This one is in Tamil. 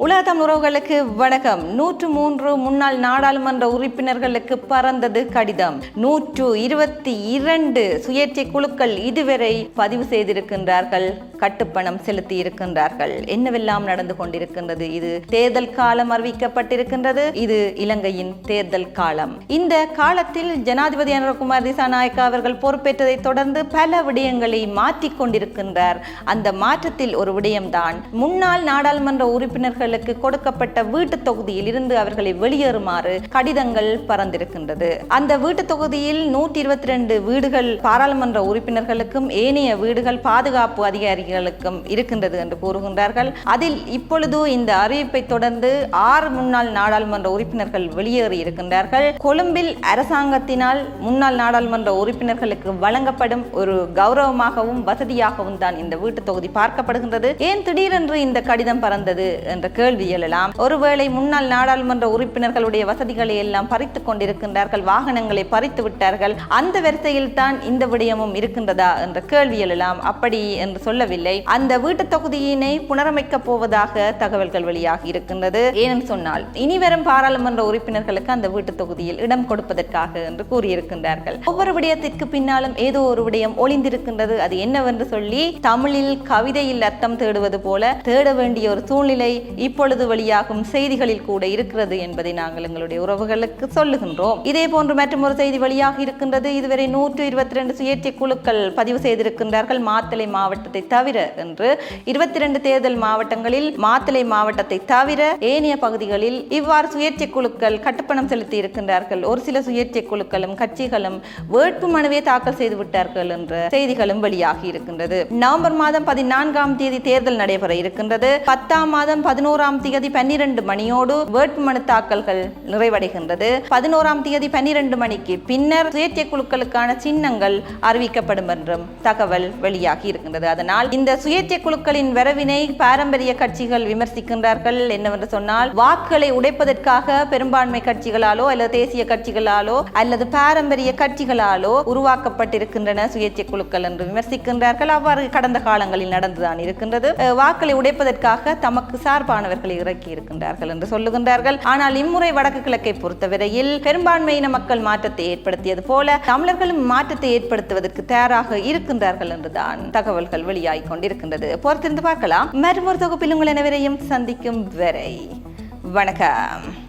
உலகம் உறவுகளுக்கு வணக்கம். நூற்று மூன்று முன்னாள் நாடாளுமன்ற உறுப்பினர்களுக்கு பறந்தது கடிதம். நூற்று இருபத்தி இரண்டு சுயேட்சை குழுக்கள் இதுவரை பதிவு செய்திருக்கின்றார்கள். கட்டுப்பணம் செலுத்தி இருக்கின்றார்கள். என்னவெல்லாம் நடந்து கொண்டிருக்கின்றது? இது தேர்தல் காலம் அறிவிக்கப்பட்டிருக்கின்றது. இது இலங்கையின் தேர்தல் காலம். இந்த காலத்தில் ஜனாதிபதி அனுரகுமார் திசாநாயக்கா அவர்கள் பொறுப்பேற்றதை தொடர்ந்து பல விடயங்களை மாற்றிக் கொண்டிருக்கின்றார். அந்த மாற்றத்தில் ஒரு விடயம்தான் முன்னாள் நாடாளுமன்ற உறுப்பினர்களுக்கு கொடுக்கப்பட்ட வீட்டு தொகுதியில் இருந்து அவர்களை வெளியேறுமாறு கடிதங்கள் பறந்திருக்கின்றது. அந்த வீட்டு தொகுதியில் நூற்றி இருபத்தி ரெண்டு வீடுகள் பாராளுமன்ற உறுப்பினர்களுக்கும் ஏனைய வீடுகள் பாதுகாப்பு அதிகாரி அதிகாரிகளுக்கும் இருக்கின்றது என்று கூறுகின்றார்கள். அதில் இப்பொழுது இந்த அறிவிப்பை தொடர்ந்து ஆறு முன்னாள் நாடாளுமன்ற உறுப்பினர்கள் வெளியேறி இருக்கின்றார்கள். கொழும்பில் அரசாங்கத்தினால் முன்னாள் நாடாளுமன்ற உறுப்பினர்களுக்கு வழங்கப்படும் ஒரு கௌரவமாகவும் வசதியாகவும் தான் இந்த வீட்டு தொகுதி பார்க்கப்படுகின்றது. ஏன் திடீரென்று இந்த கடிதம் பறந்தது என்ற கேள்வி எழலாம். ஒருவேளை முன்னாள் நாடாளுமன்ற உறுப்பினர்களுடைய வசதிகளை எல்லாம் பறித்துக் கொண்டிருக்கின்றார்கள் வாகனங்களை பறித்து விட்டார்கள் அந்த வரிசையில் தான் இந்த விடயமும் இருக்கின்றதா என்ற கேள்வி எழலாம். அப்படி என்று சொல்லவில்லை. அந்த வீட்டு தொகுதியினை புனரமைக்க போவதாக தகவல்கள் வெளியாகி இருக்கின்றது. ஏனென்று சொன்னால் இனிவரும் பாராளுமன்ற உறுப்பினர்களுக்கு அந்த வீட்டு தொகுதியில் இடம் கொடுப்பதற்காக என்று கூறியிருக்கின்றார்கள். ஒவ்வொரு விடயத்திற்கு பின்னாலும் ஏதோ ஒரு விடயம் ஒளிந்திருக்கின்றது. அது என்னவென்று சொல்லி தமிழில் கவிதையில் அர்த்தம் தேடுவது போல தேட வேண்டிய ஒரு சூழ்நிலை இப்பொழுது வெளியாகும் செய்திகளில் கூட இருக்கிறது என்பதை நாங்கள் எங்களுடைய உறவுகளுக்கு சொல்லுகின்றோம். இதே போன்று மற்றும் ஒரு செய்தி வெளியாக இருக்கின்றது. இதுவரை நூற்று இருபத்தி ரெண்டு சுயேட்சை குழுக்கள் பதிவு செய்திருக்கின்றார்கள். மாத்தளை மாவட்டத்தை தவிர தவிர என்று இருபத்தி ரெண்டு தேர்தல் மாவட்டங்களில் மாத்தளை மாவட்டத்தை தவிர ஏனைய பகுதிகளில் இவ்வாறு சுயேட்சை குழுக்கள் கட்டுப்பணம் செலுத்தி இருக்கின்றார்கள் ஒரு சில சுயேட்சை குழுக்களும் கட்சிகளும் வேட்பு மனுவை தாக்கல் செய்து விட்டார்கள் என்ற செய்திகளும் வெளியாகி இருக்கின்றது. நவம்பர் மாதம் பதினான்காம் தேதி தேர்தல் நடைபெற இருக்கின்றது. பத்தாம் மாதம் பதினோராம் தேதி பன்னிரண்டு மணியோடு வேட்புமனு தாக்கல்கள் நிறைவடைகின்றது. பதினோராம் தேதி பன்னிரண்டு மணிக்கு பின்னர் சுயேட்சை குழுக்களுக்கான சின்னங்கள் அறிவிக்கப்படும் என்றும் தகவல் வெளியாகி இருக்கின்றது. அதனால் இந்த சுயேட்சை குழுக்களின் வரவினை பாரம்பரிய கட்சிகள் விமர்சிக்கின்றார்கள் என்னவென்று சொன்னால் வாக்குகளை உடைப்பதற்காக பெரும்பான்மை கட்சிகளாலோ அல்லது தேசிய கட்சிகளாலோ அல்லது பாரம்பரிய கட்சிகளாலோ உருவாக்கப்பட்டிருக்கின்றன சுயேட்சை குழுக்கள் என்று விமர்சிக்கின்றார்கள். அவ்வாறு கடந்த காலங்களில் நடந்துதான் இருக்கின்றது. வாக்களை உடைப்பதற்காக தமக்கு சார்பானவர்களை இறக்கி இருக்கின்றார்கள் என்று சொல்லுகின்றார்கள். ஆனால் இம்முறை வடக்கு கிழக்கை பொறுத்தவரையில் பெரும்பான்மையின மக்கள் மாற்றத்தை ஏற்படுத்தியது போல தமிழர்களும் மாற்றத்தை ஏற்படுத்துவதற்கு தயாராக இருக்கின்றார்கள் என்றுதான் தகவல்கள் வெளியாகி கொண்டிருக்கின்றது. பொறுத்திருந்து பார்க்கலாம். மறுமொரு தொகுப்பில் உங்கள் அனைவரையும் சந்திக்கும் வரை வணக்கம்.